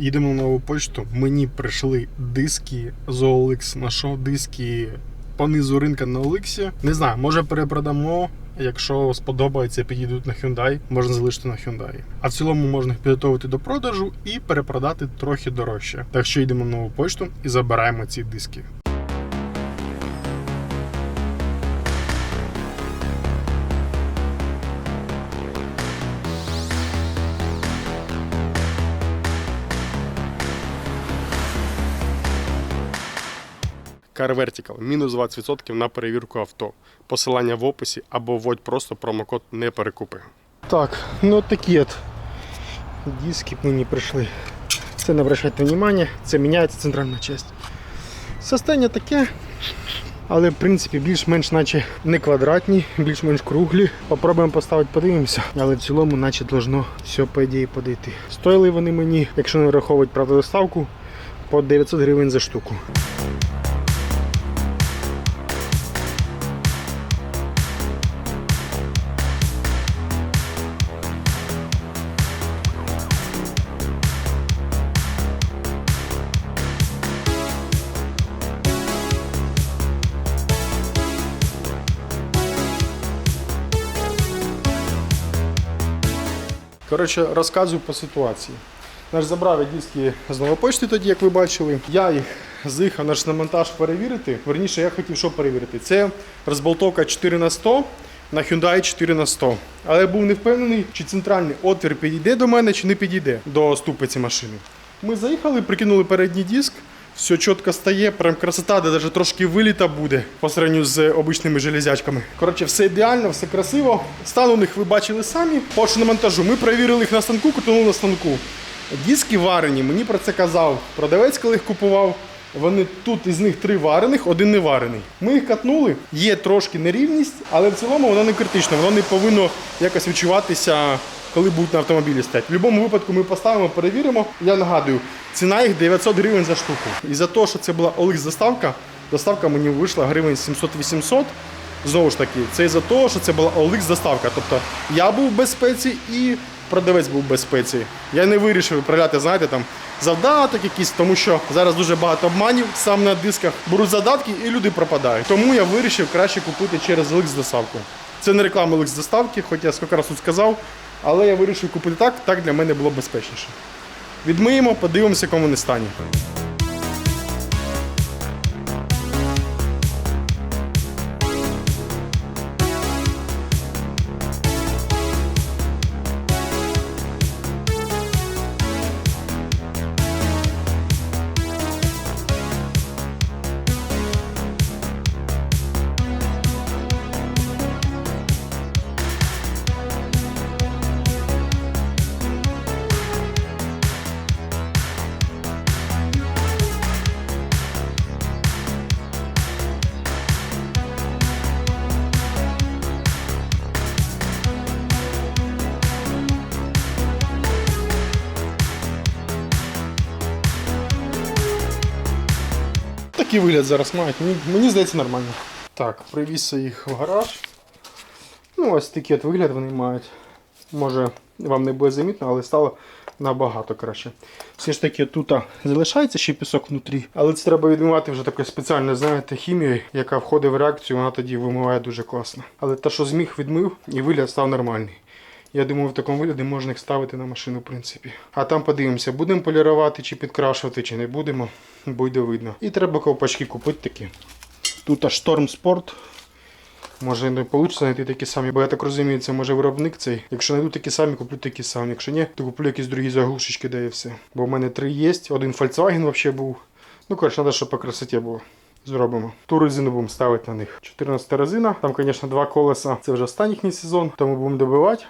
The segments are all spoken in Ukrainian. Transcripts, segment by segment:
Їдемо на нову почту. Мені прийшли диски з OLX. Нашов диски по низу ринка на OLX. Не знаю, може перепродамо. Якщо сподобається, підійдуть на Hyundai, можна залишити на Hyundai. А в цілому можна їх підготувати до продажу і перепродати трохи дорожче. Так що йдемо на нову почту і забираємо ці диски. Car Vertical мінус 20% на перевірку авто. Посилання в описі або вводь просто промокод не перекупи. Так, ну такі от диски мені прийшли. Це не обращайте внимання, це міняється центральна частина. Состояння таке, але в принципі більш-менш наче не квадратні, більш-менш круглі. Попробуємо поставити, подивимося. Але в цілому, наче должно все по ідеї подійти. Стоїли вони мені, якщо не враховувати правда доставку, по 900 гривень за штуку. Коротше, розказую по ситуації. Наш забрав я диски з Новопочти тоді, як ви бачили. Я їх з'їхав наш на монтаж перевірити. Верніше, я хотів що перевірити. Це розболтовка 4 на 100 на Hyundai 4 на 100. Але я був не впевнений, чи центральний отвір підійде до мене, чи не підійде до ступиці машини. Ми заїхали, прикинули передній диск. Все чітко стає, прям красота, де навіть трошки виліта буде по сравнению з обичними железячками. Коротше, все ідеально, все красиво. Стан у них ви бачили самі. По монтажу. Ми перевірили їх на станку, крутнули на станку. Диски варені, мені про це казав продавець, коли їх купував. Вони тут із них три варених, один не варений. Ми їх катнули, є трошки нерівність, але в цілому воно не критично, воно не повинно якось відчуватися, коли будуть на автомобілі стоять. В будь-якому випадку ми поставимо, перевіримо. Я нагадую, ціна їх 900 гривень за штуку. І за те, що це була OLX доставка, доставка мені вийшла гривень 700-800. Знову ж таки, це із-за того, що це була OLX доставка. Тобто я був в безпеці і продавець був в безпеці. Я не вирішив відправляти, знаєте, там завдаток якийсь, тому що зараз дуже багато обманів сам на дисках. Беруть задатки і люди пропадають. Тому я вирішив краще купити через OLX доставку. Це не реклама OLX доставки, хоч я скільки раз тут сказав, але я вирішив купити так, так для мене було безпечніше. Відмиємо, подивимося, в якому вони стані. Такий вигляд зараз мають. Мені, мені здається нормально. Так, привіз їх в гараж. Ну, ось такий от вигляд вони мають. Може вам не буде замітно, але стало набагато краще. Все ж таки тут залишається ще пісок внутрі, але це треба відмивати вже такою спеціальною, знаєте, хімією, яка входить в реакцію, вона тоді вимиває дуже класно. Але те, що зміг відмив, і вигляд став нормальний. Я думаю, в такому вигляді можна їх ставити на машину, в принципі. А там подивимося, будемо полірувати чи підкрашувати, чи не будемо, буде видно. І треба ковпачки купити такі. Тут аж Sport. Може не вийде знайти такі самі, бо я так розумію, це може виробник цей. Якщо знайду такі самі, куплю такі самі. Якщо ні, то куплю якісь другі заглушечки, де і все. Бо в мене три є, один Volkswagen взагалі був. Ну, коротше, треба, щоб по красоті було. Зробимо. Ту резину будемо ставити на них. 14 резина. Там, звісно, два колеса. Це вже останній сезон, тому будемо добивати.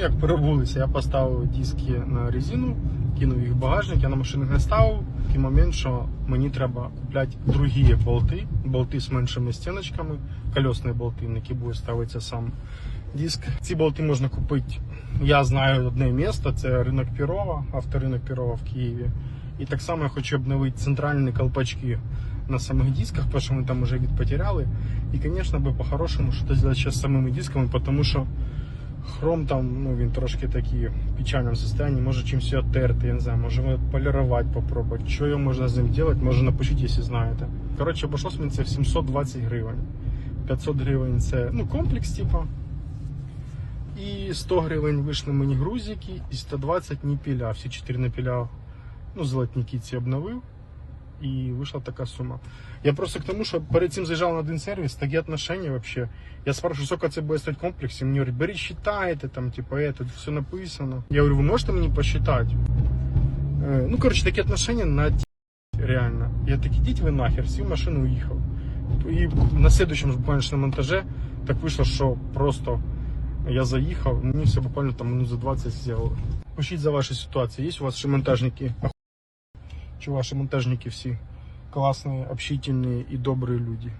Як перебулися, я поставив диски на резину, кинув їх в багажник, я на машину не ставив. Такий момент, що мені треба купляти другі болти, болти з меншими стіночками, колесні болти, на які буде ставитися сам диск. Ці болти можна купити. Я знаю одне місце, це ринок Пірова, авторинок Пірова в Києві. І так само я хочу обновити центральні колпачки на самих дисках, тому що вони там вже від. І, звісно, би по-хорошому щось зробити з самими дисками, тому що хром там, ну він трошки такий в печальному стані, може чимось його терти, я не знаю, може полірувати попробувати. Що його можна з ним робити, може напишіть, якщо знаєте. Коротше, обійшлось мені це в 720 гривень. 500 гривень це ну, комплекс, типа. І 100 гривень вийшли мені грузики, і 120 ніпіля. Всі 4 напіля, ну, золотники ці обновив. І вийшла така сума. Я просто к тому, що перед цим заїжджав на один сервіс, такі отношения вообще. Я спрашиваю, сколько це буде стоїть комплекс, і мені говорять, беріть, считайте, там, типа, это, все написано. Я говорю, ви можете мені посчитати? Е, Ну, короче, такі отношения на ті- реально. Я такий, ідіть ви нахер, сів в машину уїхав. І на следующем буквально ж на монтаже так вийшло, що просто я заїхав, мені все буквально там минут за 20 зробили. Пишіть за ваші ситуації. Є у вас ще монтажники? Чи ваші монтажники всі класні, общительні і добрі люди?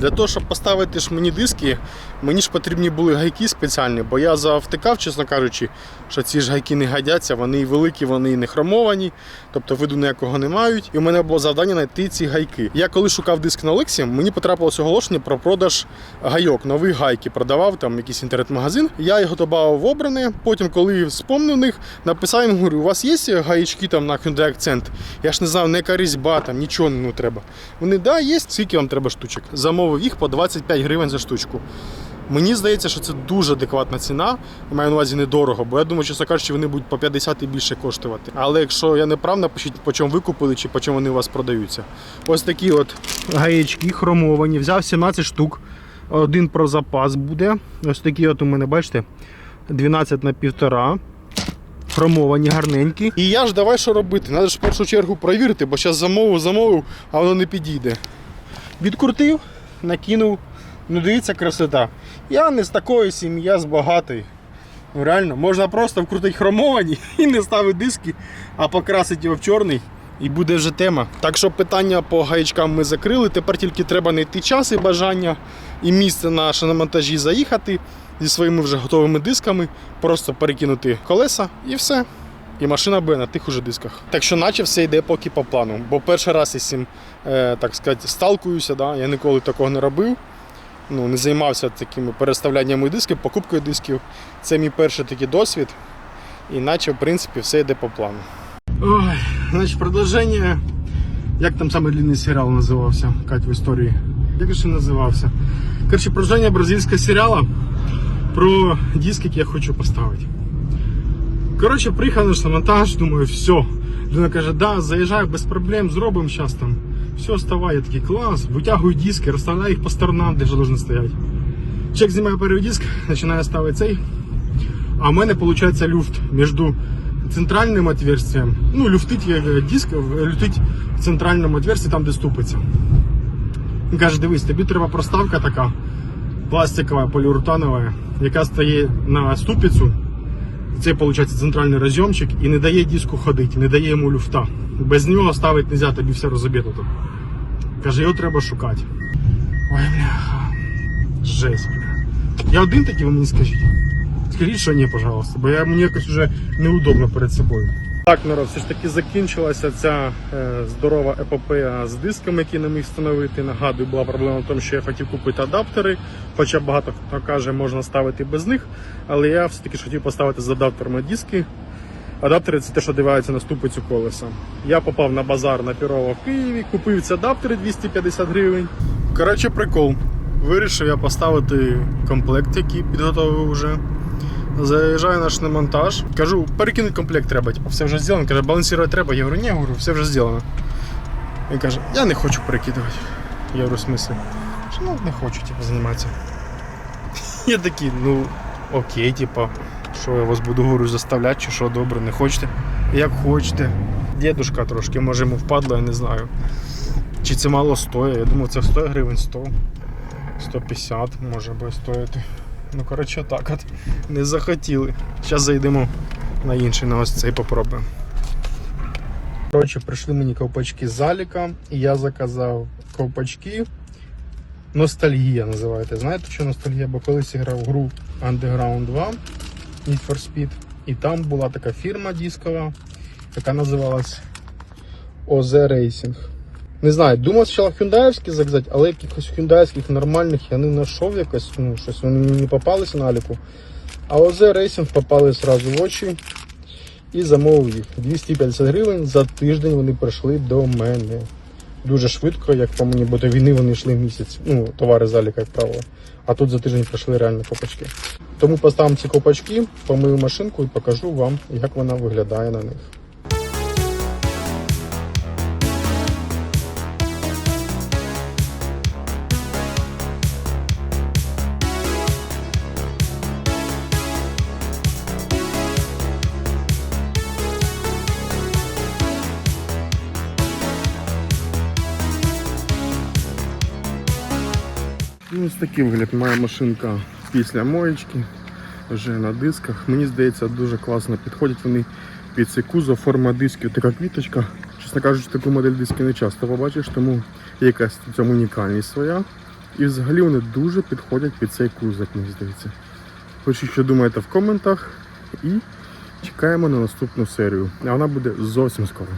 Для того, щоб поставити ж мені диски, мені ж потрібні були гайки спеціальні, бо я завтикав, чесно кажучи, що ці ж гайки не годяться, вони великі, вони не хромовані, тобто виду ніякого не мають. І у мене було завдання знайти ці гайки. Я коли шукав диск на Олексі, мені потрапилось оголошення про продаж гайок, нових гайки. Продавав там якийсь інтернет-магазин. Я його додав в обране. Потім, коли спомнив них, написав їм, говорю, у вас є гаячки там на Hyundai Accent? Я ж не знав, не яка різьба, там нічого не треба. Вони, да, є, скільки вам треба штучок. Замовив їх по 25 гривень за штучку. Мені здається, що це дуже адекватна ціна. Я маю на увазі недорого, бо я думаю, чесно кажучи, вони будуть по 50 і більше коштувати. Але якщо я не прав, напишіть, по чому ви купили чи по чому вони у вас продаються. Ось такі от гаєчки хромовані. Взяв 17 штук. Один про запас буде. Ось такі от у мене, бачите, 12 на півтора. Хромовані, гарненькі. І я ж давай що робити? Треба ж в першу чергу перевірити, бо зараз замовив, замовив, а воно не підійде. Відкрутив, накинув. Ну дивіться, красота. Я не з такої сім'ї, я з багатої. Ну реально, можна просто вкрутити хромовані і не ставити диски, а покрасити його в чорний. І буде вже тема. Так що питання по гаячкам ми закрили. Тепер тільки треба знайти час і бажання і місце на шиномонтажі заїхати зі своїми вже готовими дисками, просто перекинути колеса і все. І машина буде на тих уже дисках. Так що, наче все йде поки по плану. Бо перший раз із цим, е, так сказати, сталкуюся. Да? Я ніколи такого не робив. Ну, не займався такими переставляннями дисків, покупкою дисків. Це мій перший такий досвід. І наче, в принципі, все йде по плану. Ой, значить, продовження. Як там саме длинний серіал називався? Кать в історії. Як же називався? Коротше, продовження бразильського серіалу про диск, який я хочу поставити. Коротше, приїхав наш на монтаж, думаю, все. Людина каже, да, заїжджаю без проблем, зробимо зараз там. Все, вставай, я такий клас, витягую диски, розставляю їх по сторонам, де ж должны стояти. Чек знімає перший диск, починаю ставити цей. А в мене виходить люфт між центральним отверстием. Ну, люфтить диск, люфтить в центральному отверстии, там, де ступиться. Він каже, дивись, тобі треба проставка така, пластикова, поліуретанова, яка стає на ступицю. Це виходить центральний розйомчик і не дає диску ходити, не дає йому люфта. Без нього ставити не можна, тобі все розоб'єдно тут. Каже, його треба шукати. Ой, бляха. Жесть. Я один такий, ви мені скажіть. Скажіть, що ні, пожалуйста, бо я, мені якось вже неудобно перед собою. Так, народ, все ж таки закінчилася ця е, здорова епопея з дисками, які не міг встановити. Нагадую, була проблема в тому, що я хотів купити адаптери, хоча багато хто каже, можна ставити без них. Але я все-таки хотів поставити з адаптерами диски. Адаптери це те, що дивається на ступицю колеса. Я попав на базар на Пірова в Києві, купив ці адаптери 250 гривень. Коротше, прикол. Вирішив я поставити комплект, який підготовив вже. Заїжджаю наш на монтаж. Кажу, перекинути комплект треба, типу, все вже зроблено. Каже, балансувати треба. Я говорю, ні, говорю, все вже зроблено. Він каже, я не хочу перекидувати. Я говорю, в смислі? Ну, не хочу, типу, займатися. Я такий, ну окей, типу, що я вас буду говорю заставляти, чи що добре, не хочете? Як хочете. Дідушка трошки, може йому впадло, я не знаю. Чи це мало стоїть? Я думаю, це 100 гривень 100. 150 може би стоїти. Ну, коротше, так от. Не захотіли. Зараз зайдемо на інший на ось цей попробуємо. Коротше, прийшли мені ковпачки з заліка, і я заказав ковпачки. Ностальгія називаєте. Знаєте, що ностальгія? Бо колись я грав гру Underground 2 Need for Speed, і там була така фірма дискова. яка називалась ОЗ Racing. Не знаю, думав спочатку хюндаївські заказати, але якихось хюндаївських нормальних я не знайшов якось, ну, щось вони мені не попалися на аліку. А ОЗ Racing попали одразу в очі і замовив їх. 250 гривень за тиждень вони прийшли до мене. Дуже швидко, як по мені, бо до війни вони йшли місяць. Ну, товари з аліка, як правило. А тут за тиждень прийшли реально копачки. Тому поставимо ці копачки, помию машинку і покажу вам, як вона виглядає на них. Ну, ось такий вигляд має машинка після моєчки, вже на дисках. Мені здається, дуже класно підходять вони під цей кузов, форма дисків, така квіточка. Чесно кажучи, таку модель диски не часто побачиш, тому є якась в унікальність своя. І взагалі вони дуже підходять під цей кузов, мені здається. Пишіть, що думаєте в коментах і чекаємо на наступну серію. А вона буде зовсім скоро.